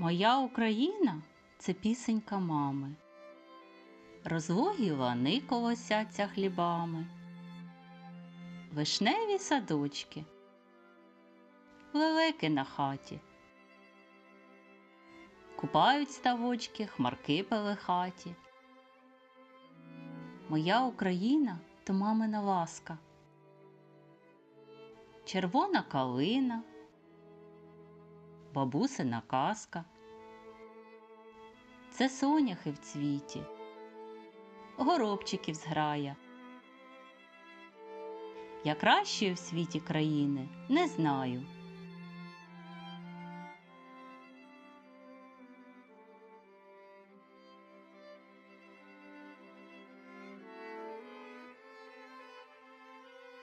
Моя Україна це пісенька мами. Розвогі лани колосяться хлібами, вишневі садочки, лелеки на хаті, купають ставочки, хмарки пелехаті. Моя Україна то мамина ласка, червона калина, бабусина казка. Це соняхи в цвіті, горобчиків зграя. Я кращої в світі країни не знаю.